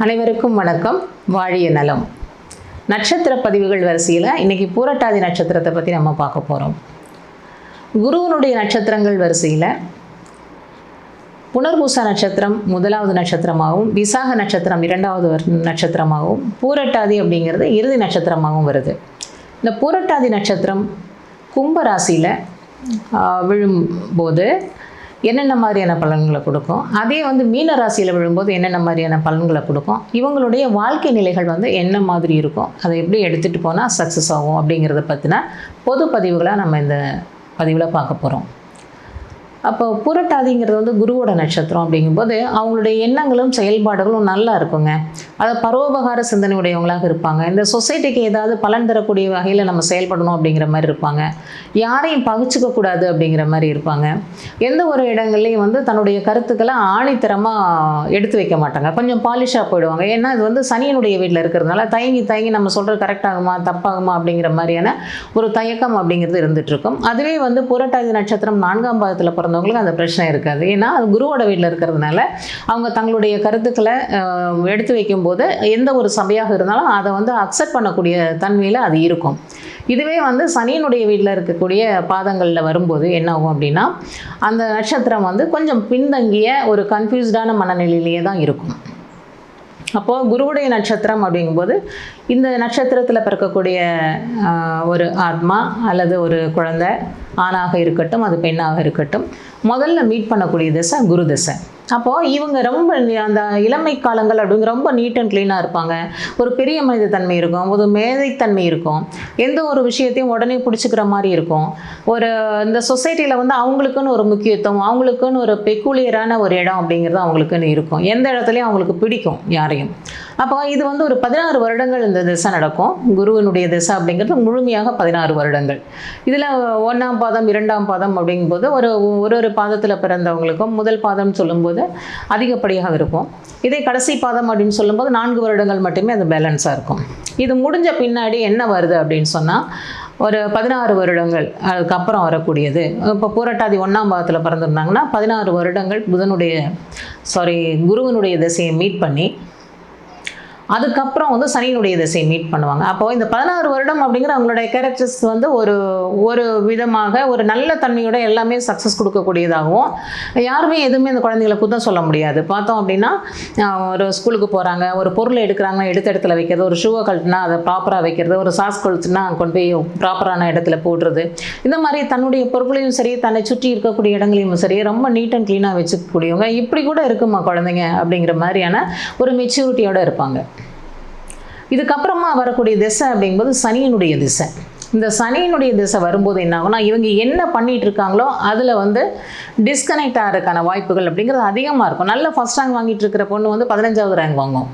அனைவருக்கும் வணக்கம். வாழிய நலம். நட்சத்திர பதிவுகள் வரிசையில் இன்றைக்கி பூரட்டாதி நட்சத்திரத்தை பற்றி நம்ம பார்க்க போகிறோம் குருவனுடைய நட்சத்திரங்கள் வரிசையில் புனர்பூச நட்சத்திரம் முதலாவது நட்சத்திரமாகவும் விசாக நட்சத்திரம் இரண்டாவது வர்- நட்சத்திரமாகவும் பூரட்டாதி அப்படிங்கிறது இறுதி நட்சத்திரமாகவும் வருது. இந்த பூரட்டாதி நட்சத்திரம் கும்ப ராசியில் விழும்போது என்னென்ன மாதிரியான பலன்களை கொடுக்கும்? அதே வந்து மீன ராசியில் விழும்போது என்னென்ன மாதிரியான பலன்களை கொடுக்கும்? இவங்களுடைய வாழ்க்கை நிலைகள் வந்து என்ன மாதிரி இருக்கும்? அதை எப்படி எடுத்துகிட்டு போனால் சக்ஸஸ் ஆகும் அப்படிங்கிறத பற்றின பொது பதிவுகளாக நம்ம இந்த பதிவில் பார்க்க போகிறோம் அப்போ புரட்டாதிங்கிறது வந்து குருவோட நட்சத்திரம் அப்படிங்கும்போது அவங்களுடைய எண்ணங்களும் செயல்பாடுகளும் நல்லா இருக்குங்க. அதை பரோபகார சிந்தனை உடையவங்களாக இருப்பாங்க. இந்த சொசைட்டிக்கு ஏதாவது பலன் தரக்கூடிய வகையில் நம்ம செயல்படணும் அப்படிங்கிற மாதிரி இருப்பாங்க. யாரையும் பகிச்சுக்கக்கூடாது அப்படிங்கிற மாதிரி இருப்பாங்க. எந்த ஒரு இடங்கள்லையும் வந்து தன்னுடைய கருத்துக்களை ஆணித்தரமாக எடுத்து வைக்க மாட்டாங்க. கொஞ்சம் பாலிஷாக போயிடுவாங்க. ஏன்னா இது வந்து சனியனுடைய வீட்டில் இருக்கிறதுனால தயங்கி தயங்கி நம்ம சொல்கிறது கரெக்டாகுமா தப்பாகுமா அப்படிங்கிற மாதிரியான ஒரு தயக்கம் அப்படிங்கிறது இருந்துகிட்ருக்கும் அதுவே வந்து புரட்டாதி நட்சத்திரம் நான்காம் பாதத்தில் பிறந்தவங்களுக்கு அந்த பிரச்சனை இருக்காது. ஏன்னா அது குருவோட வீட்டில் இருக்கிறதுனால அவங்க தங்களுடைய கருத்துக்களை எடுத்து வைக்கும்போது எந்த ஒரு சபையாக இருந்தாலும் அதை வந்து அக்செப்ட் பண்ணக்கூடிய தன்மையில் அது இருக்கும். இதுவே வந்து சனியினுடைய வீட்டில் இருக்கக்கூடிய பாதங்களில் வரும்போது என்ன ஆகும் அப்படின்னா அந்த நட்சத்திரம் வந்து கொஞ்சம் பின்தங்கிய ஒரு கன்ஃபியூஸ்டான மனநிலையிலேயே தான் இருக்கும். அப்போது குருவுடைய நட்சத்திரம் அப்படிங்கும்போது இந்த நட்சத்திரத்தில் பிறக்கக்கூடிய ஒரு ஆத்மா அல்லது ஒரு குழந்தை ஆணாக இருக்கட்டும் அது பெண்ணாக இருக்கட்டும் முதல்ல மீட் பண்ணக்கூடிய திசை குரு திசை. அப்போது இவங்க ரொம்ப அந்த இளமை காலங்கள் அப்படிங்கிற ரொம்ப நீட் அண்ட் க்ளீனாக இருப்பாங்க. ஒரு பெரிய மனித தன்மை இருக்கும். ஒரு மேதைத்தன்மை இருக்கும். எந்த ஒரு விஷயத்தையும் உடனே பிடிச்சிக்கிற மாதிரி இருக்கும். ஒரு இந்த சொசைட்டியில் வந்து அவங்களுக்குன்னு ஒரு முக்கியத்துவம் அவங்களுக்குன்னு ஒரு பெக்குலியரான ஒரு இடம் அப்படிங்கிறது அவங்களுக்குன்னு இருக்கும். எந்த இடத்துலையும் அவங்களுக்கு பிடிக்கும் யாரையும். அப்போ இது வந்து ஒரு பதினாறு வருடங்கள் இந்த திசை நடக்கும். குருவினுடைய திசை அப்படிங்கிறது முழுமையாக பதினாறு வருடங்கள். இதில் ஒன்றாம் பாதம் இரண்டாம் பாதம் அப்படிங்கும்போது ஒரு ஒரு ஒரு பாதத்தில் பிறந்தவங்களுக்கும் முதல் பாதம் சொல்லும்போது அதிகப்படியாக இருக்கும். இதே கடைசி பாதம் அப்படின்னு சொல்லும்போது நான்கு வருடங்கள் மட்டுமே அது பேலன்ஸாக இருக்கும். இது முடிஞ்ச பின்னாடி என்ன வருது அப்படின்னு சொன்னால் ஒரு பதினாறு வருடங்கள் அதுக்கப்புறம் வரக்கூடியது. இப்போ பூரட்டாதி ஒன்றாம் பாதத்தில் பிறந்திருந்தாங்கன்னா பதினாறு வருடங்கள் புதனுடைய சாரி குருவனுடைய திசையை மீட் பண்ணி அதுக்கப்புறம் வந்து சனியினுடைய திசையை மீட் பண்ணுவாங்க. அப்போ இந்த பதினாறு வருடம் அப்படிங்கிற அவங்களுடைய கேரக்டர்ஸ் வந்து ஒரு ஒரு விதமாக ஒரு நல்ல தன்மையோட எல்லாமே சக்ஸஸ் கொடுக்கக்கூடியதாகவும் யாருமே எதுவுமே இந்த குழந்தைகளை குத்தம் சொல்ல முடியாது. பார்த்தோம் அப்படின்னா ஒரு ஸ்கூலுக்கு போகிறாங்க ஒரு பொருளை எடுக்கிறாங்க எடுத்த இடத்துல வைக்கிறது ஒரு ஷூவை கழட்டினா அதை ப்ராப்பராக வைக்கிறது ஒரு சாஸ் கொளுத்துனா கொண்டு போய் ப்ராப்பரான இடத்துல போடுறது. இந்த மாதிரி தன்னுடைய பொருட்களையும் சரி தன்னை சுற்றி இருக்கக்கூடிய இடங்களையும் சரி ரொம்ப நீட் அண்ட் க்ளீனாக வச்சுக்கக்கூடியவங்க இப்படி கூட இருக்குமா குழந்தைங்க அப்படிங்கிற மாதிரியான ஒரு மெச்சூரிட்டியோடு இருப்பாங்க. இதுக்கப்புறமா வரக்கூடிய திசை அப்படிங்கும்போது சனியினுடைய திசை. இந்த சனியினுடைய திசை வரும்போது என்ன ஆகும்னா இவங்க என்ன பண்ணிட்டு இருக்காங்களோ அதில் வந்து டிஸ்கனெக்ட் ஆகிறதுக்கான வாய்ப்புகள் அப்படிங்கிறது அதிகமாக இருக்கும். நல்ல ஃபஸ்ட் ரேங்க் வாங்கிட்டு இருக்கிற பொண்ணு வந்து பதினஞ்சாவது ரேங்க் வாங்கும்.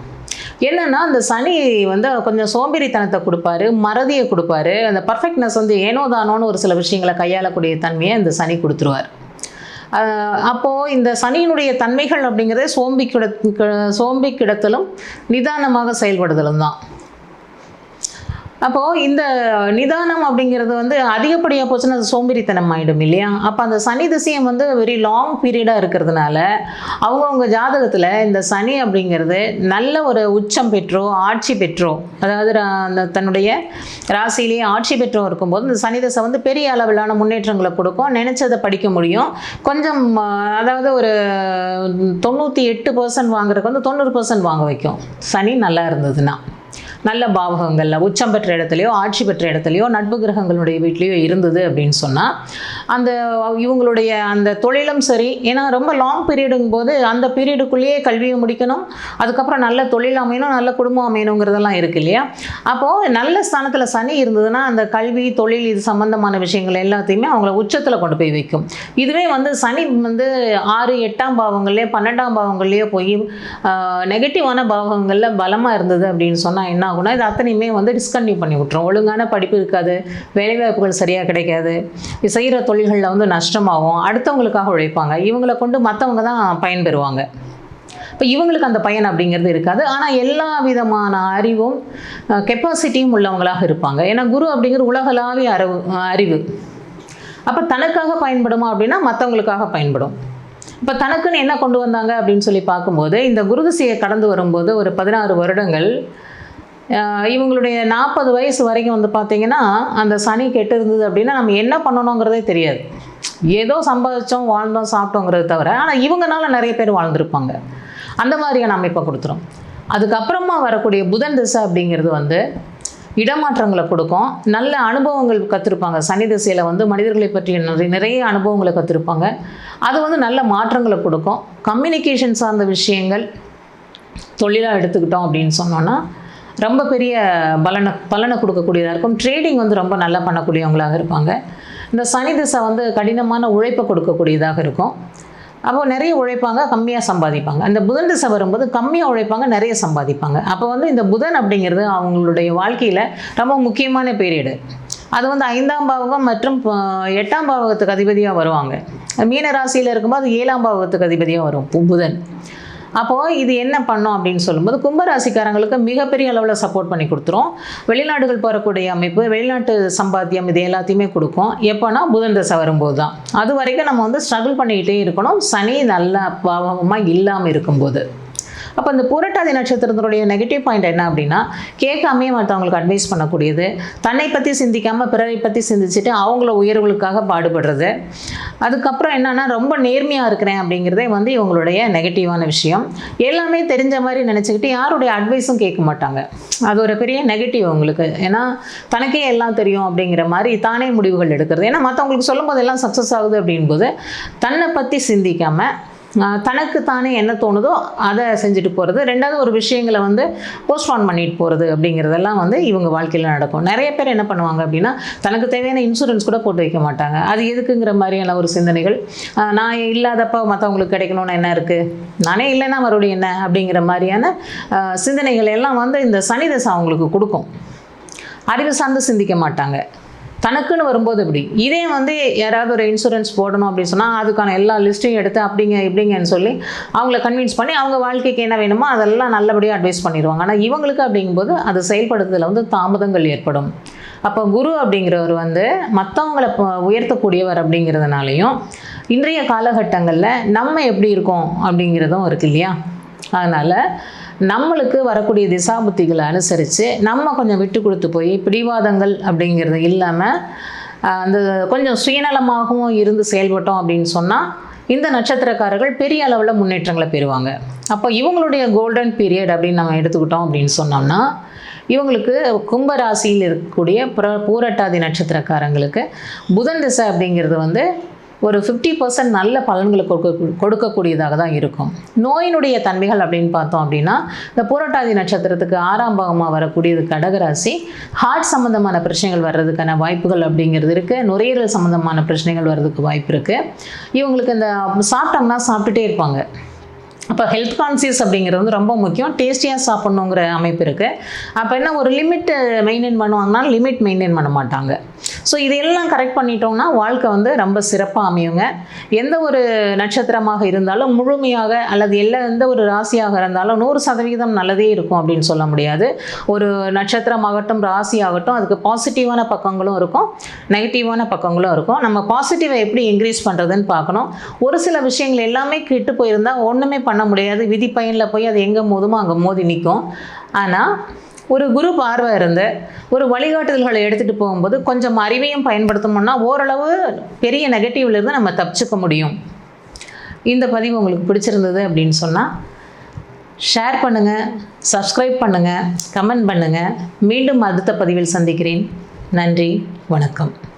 என்னென்னா அந்த சனி வந்து கொஞ்சம் சோம்பேறித்தனத்தை கொடுப்பாரு மறதியை கொடுப்பாரு. அந்த பர்ஃபெக்ட்னஸ் வந்து ஏனோ தானோன்னு ஒரு சில விஷயங்களை கையாளக்கூடிய தன்மையை இந்த சனி கொடுத்துருவார். அப்போது இந்த சனியினுடைய தன்மைகள் அப்படிங்கிறதே சோம்பி கிட சோம்பி கிடத்தலும் நிதானமாக செயல்படுதலும் தான். அப்போது இந்த நிதானம் அப்படிங்கிறது வந்து அதிகப்படியாக போச்சுன்னா அது சோம்பேறித்தனம் ஆகிடும் இல்லையா? அப்போ அந்த சனி திசையம் வந்து வெரி லாங் பீரியடாக இருக்கிறதுனால அவங்கவுங்க ஜாதகத்தில் இந்த சனி அப்படிங்கிறது நல்ல ஒரு உச்சம் பெற்றோ ஆட்சி பெற்றோ அதாவது அந்த தன்னுடைய ராசியிலேயே ஆட்சி பெற்றோ இருக்கும்போது இந்த சனி திசை வந்து பெரிய அளவிலான முன்னேற்றங்களை கொடுக்கும். நினச்சதை படிக்க முடியும். கொஞ்சம் அதாவது ஒரு தொண்ணூற்றி எட்டு பர்சன்ட் வாங்குறதுக்கு வந்து தொண்ணூறு பர்சன்ட் வாங்க வைக்கும். சனி நல்லா இருந்ததுன்னா. நல்ல பாவகங்களில் உச்சம் பெற்ற இடத்துலையோ ஆட்சி பெற்ற இடத்துலையோ நட்பு கிரகங்களுடைய வீட்லேயோ இருந்தது அப்படின்னு சொன்னால் அந்த இவங்களுடைய அந்த தொழிலும் சரி. ஏன்னா ரொம்ப லாங் பீரியடுங்கும் போது அந்த பீரியடுக்குள்ளேயே கல்வியை முடிக்கணும். அதுக்கப்புறம் நல்ல தொழில் அமையணும் நல்ல குடும்பம் அமையணுங்கிறதெல்லாம் இருக்கு இல்லையா? அப்போது நல்ல ஸ்தானத்தில் சனி இருந்ததுன்னா அந்த கல்வி தொழில் இது சம்பந்தமான விஷயங்கள் எல்லாத்தையுமே அவங்கள உச்சத்தில் கொண்டு போய் வைக்கும். இதுவே வந்து சனி வந்து ஆறு எட்டாம் பாவங்கள்லேயே பன்னெண்டாம் பாவங்கள்லேயே போய் நெகட்டிவான பாவங்களில் பலமாக இருந்தது அப்படின்னு சொன்னால் என்ன ஆகும்னா இது அத்தனையுமே வந்து டிஸ்கன்டினியூ பண்ணி விட்டுரும். ஒழுங்கான படிப்பு இருக்காது வேலைவாய்ப்புகள் சரியாக கிடைக்காது செய்கிற தொழில்களில் வந்து நஷ்டமாகும் அடுத்தவங்களுக்காக உழைப்பாங்க. இவங்களை கொண்டு மற்றவங்க தான் பயன்பெறுவாங்க இப்போ இவங்களுக்கு அந்த பயன் அப்படிங்கிறது இருக்காது. ஆனால் எல்லா விதமான அறிவும் கெப்பாசிட்டியும் உள்ளவங்களாக இருப்பாங்க. ஏன்னா குரு அப்படிங்கிற உலகளாவிய அறிவு அறிவு. அப்போ தனக்காக பயன்படுமா அப்படின்னா மற்றவங்களுக்காக பயன்படும். இப்போ தனக்குன்னு என்ன கொண்டு வந்தாங்க அப்படின்னு சொல்லி பார்க்கும்போது இந்த குருதிசையை கடந்து வரும்போது ஒரு பதினாறு வருடங்கள் இவங்களுடைய நாற்பது வயசு வரைக்கும் வந்து பார்த்தீங்கன்னா அந்த சனி கெட்டு இருந்தது அப்படின்னா நம்ம என்ன பண்ணணுங்கிறதே தெரியாது. ஏதோ சம்பாதிச்சோம் வாழ்ந்தோம் சாப்பிட்டோங்கிறது தவிர ஆனால் இவங்கனால நிறைய பேர் வாழ்ந்திருப்பாங்க. அந்த மாதிரியான அமைப்பை கொடுத்துரும். அதுக்கப்புறமா வரக்கூடிய புதன் திசை அப்படிங்கிறது வந்து இடமாற்றங்களை கொடுக்கும். நல்ல அனுபவங்கள் கற்றுருப்பாங்க சனி திசையில் வந்து மனிதர்களை பற்றிய நிறைய நிறைய அனுபவங்களை கற்றுருப்பாங்க அது வந்து நல்ல மாற்றங்களை கொடுக்கும். கம்யூனிகேஷன் சார்ந்த விஷயங்கள் தொழிலாக எடுத்துக்கிட்டோம் அப்படின்னு சொன்னோன்னா ரொம்ப பெரிய பலனை பலனை கொடுக்கக்கூடியதாக இருக்கும். ட்ரேடிங் வந்து ரொம்ப நல்லா பண்ணக்கூடியவங்களாக இருப்பாங்க. இந்த சனி திசை வந்து கடினமான உழைப்பை கொடுக்கக்கூடியதாக இருக்கும். அப்போ நிறைய உழைப்பாங்க கம்மியாக சம்பாதிப்பாங்க. அந்த புதன் திசை வரும்போது கம்மியாக உழைப்பாங்க நிறைய சம்பாதிப்பாங்க. அப்போ வந்து இந்த புதன் அப்படிங்கிறது அவங்களுடைய வாழ்க்கையில் ரொம்ப முக்கியமான பீரியடு அது வந்து ஐந்தாம் பாவகம் மற்றும் எட்டாம் பாவகத்துக்கு அதிபதியாக வருவாங்க. மீன ராசியில் இருக்கும்போது ஏழாம் பாவகத்துக்கு அதிபதியாக வரும் பு- புதன். அப்போது இது என்ன பண்ணோம் அப்படின்னு சொல்லும்போது கும்பராசிக்காரங்களுக்கு மிகப்பெரிய அளவில் சப்போர்ட் பண்ணி கொடுத்துரும். வெளிநாடுகள் போகக்கூடிய அமைப்பு வெளிநாட்டு சம்பாத்தியம் இது எல்லாத்தையுமே கொடுக்கும். எப்போனா புதன் தசை வரும்போது தான் அது வரைக்கும் நம்ம வந்து ஸ்ட்ரகிள் பண்ணிக்கிட்டே இருக்கணும். சனி நல்ல பாவமாக இல்லாமல் இருக்கும்போது. அப்போ அந்த புரட்டாதி நட்சத்திரத்தினுடைய நெகட்டிவ் பாயிண்ட் என்ன அப்படின்னா கேட்காமே மற்றவங்களுக்கு அட்வைஸ் பண்ணக்கூடியது. தன்னை பற்றி சிந்திக்காமல் பிறரை பற்றி சிந்திச்சுட்டு அவங்கள உயர்வுகளுக்காக பாடுபடுறது. அதுக்கப்புறம் என்னன்னா ரொம்ப நேர்மையாக இருக்கிறேன் அப்படிங்கிறதே வந்து இவங்களுடைய நெகட்டிவான விஷயம். எல்லாமே தெரிஞ்ச மாதிரி நினச்சிக்கிட்டு யாருடைய அட்வைஸும் கேட்க மாட்டாங்க. அது ஒரு பெரிய நெகட்டிவ் அவங்களுக்கு. ஏன்னா தனக்கே எல்லாம் தெரியும் அப்படிங்கிற மாதிரி தானே முடிவுகள் எடுக்கிறது. ஏன்னா மற்றவங்களுக்கு சொல்லும்போது எல்லாம் சக்ஸஸ் ஆகுது அப்படின்போது தன்னை பற்றி சிந்திக்காமல் தனக்கு தானே என்ன தோணுதோ அதை செஞ்சுட்டு போகிறது ரெண்டாவது ஒரு விஷயங்களை வந்து போஸ்ட்பான் பண்ணிட்டு போகிறது அப்படிங்கிறதெல்லாம் வந்து இவங்க வாழ்க்கையில் நடக்கும். நிறைய பேர் என்ன பண்ணுவாங்க அப்படின்னா தனக்கு தேவையான இன்சூரன்ஸ் கூட போட்டு வைக்க மாட்டாங்க. அது எதுக்குங்கிற மாதிரியான ஒரு சிந்தனைகள். நான் இல்லாதப்ப மற்றவங்களுக்கு கிடைக்கணும்னு என்ன இருக்குது நானே இல்லைன்னா மறுபடியும் என்ன? அப்படிங்கிற மாதிரியான சிந்தனைகள் எல்லாம் வந்து இந்த சனி தசை அவங்களுக்கு கொடுக்கும். அறிவு சார்ந்து சிந்திக்க மாட்டாங்க. தனக்குன்னு வரும்போது இப்படி இதே வந்து யாராவது ஒரு இன்சூரன்ஸ் போடணும் அப்படின்னு சொன்னால் அதுக்கான எல்லா லிஸ்ட்டையும் எடுத்து அப்படிங்க இப்படிங்கன்னு சொல்லி அவங்கள கன்வின்ஸ் பண்ணி அவங்க வாழ்க்கைக்கு என்ன வேணுமோ அதெல்லாம் நல்லபடியாக அட்வைஸ் பண்ணிடுவாங்க. ஆனால் இவங்களுக்கு அப்படிங்கும்போது அது செயல்படுத்துதல் வந்து தாமதங்கள் ஏற்படும். அப்போ குரு அப்படிங்கிறவர் வந்து மற்றவங்களை உயர்த்தக்கூடியவர் அப்படிங்கிறதுனாலையும் இன்றைய காலகட்டங்களில் நம்ம எப்படி இருக்கோம் அப்படிங்கிறதும் இருக்கு இல்லையா? அதனால் நம்மளுக்கு வரக்கூடிய திசாபுத்திகளை அனுசரித்து நம்ம கொஞ்சம் விட்டு கொடுத்து போய் பிடிவாதங்கள் அப்படிங்கிறது இல்லாமல் அந்த கொஞ்சம் சுயநலமாகவும் இருந்து செயல்பட்டோம் அப்படின்னு சொன்னால் இந்த நட்சத்திரக்காரர்கள் பெரிய அளவில் முன்னேற்றங்களை பெறுவாங்க. அப்போ இவங்களுடைய கோல்டன் பீரியட் அப்படின்னு நம்ம எடுத்துக்கிட்டோம் அப்படின்னு சொன்னோம்னா இவங்களுக்கு கும்பராசியில் இருக்கக்கூடிய புற பூரட்டாதி நட்சத்திரக்காரங்களுக்கு புதன் திசை அப்படிங்கிறது வந்து ஒரு ஃபிஃப்டி பர்சன்ட் நல்ல பலன்களை கொடுக்க கொடுக்கக்கூடியதாக தான் இருக்கும். நோயினுடைய தன்மைகள் அப்படின்னு பார்த்தோம் அப்படின்னா இந்த புரட்டாதி நட்சத்திரத்துக்கு ஆறாம் பாகமாக வரக்கூடியது கடகராசி. ஹார்ட் சம்மந்தமான பிரச்சனைகள் வர்றதுக்கான வாய்ப்புகள் அப்படிங்கிறது இருக்குது நுரையீரல் சம்மந்தமான பிரச்சனைகள் வர்றதுக்கு வாய்ப்பு இருக்குது இவங்களுக்கு இந்த சாப்பிட்டாங்கன்னா சாப்பிட்டுட்டே இருப்பாங்க. அப்போ ஹெல்த் கான்சியஸ் அப்படிங்கிறது வந்து ரொம்ப முக்கியம். டேஸ்டியாக சாப்பிட்ணுங்கிற அமைப்பு இருக்குது அப்போ என்ன ஒரு லிமிட் மெயின்டைன் பண்ணுவாங்கன்னா லிமிட் மெயின்டைன் பண்ண மாட்டாங்க. ஸோ இதையெல்லாம் கரெக்ட் பண்ணிட்டோம்னா வாழ்க்கை வந்து ரொம்ப சிறப்பாக அமையுங்க. எந்த ஒரு நட்சத்திரமாக இருந்தாலும் முழுமையாக அல்லது எல்லா எந்த ஒரு ராசியாக இருந்தாலும் நூறு சதவிகிதம் நல்லதே இருக்கும் அப்படின்னு சொல்ல முடியாது. ஒரு நட்சத்திரமாகட்டும் ராசி ஆகட்டும் அதுக்கு பாசிட்டிவான பக்கங்களும் இருக்கும் நெகட்டிவான பக்கங்களும் இருக்கும். நம்ம பாசிட்டிவை எப்படி இன்க்ரீஸ் பண்ணுறதுன்னு பார்க்கணும். ஒரு சில விஷயங்கள் எல்லாமே கெட்டு போயிருந்தால் ஒன்றுமே பண்ண முடியாது. விதி பயனில் போய் அது எங்கே மோதுமோ அங்கே மோதி நிற்கும் ஆனால் ஒரு குரு பார்வை இருந்து ஒரு வழிகாட்டுதல்களை எடுத்துகிட்டு போகும்போது கொஞ்சம் அறிவையும் பயன்படுத்தணும்னா ஓரளவு பெரிய நெகட்டிவ்லேருந்து நம்ம தப்பிச்சுக்க முடியும். இந்த பதிவு உங்களுக்கு பிடிச்சிருந்தது அப்படின்னு சொன்னால் ஷேர் பண்ணுங்கள் சப்ஸ்கிரைப் பண்ணுங்கள் கமெண்ட் பண்ணுங்கள் மீண்டும் அடுத்த பதிவில் சந்திக்கிறேன். நன்றி வணக்கம்.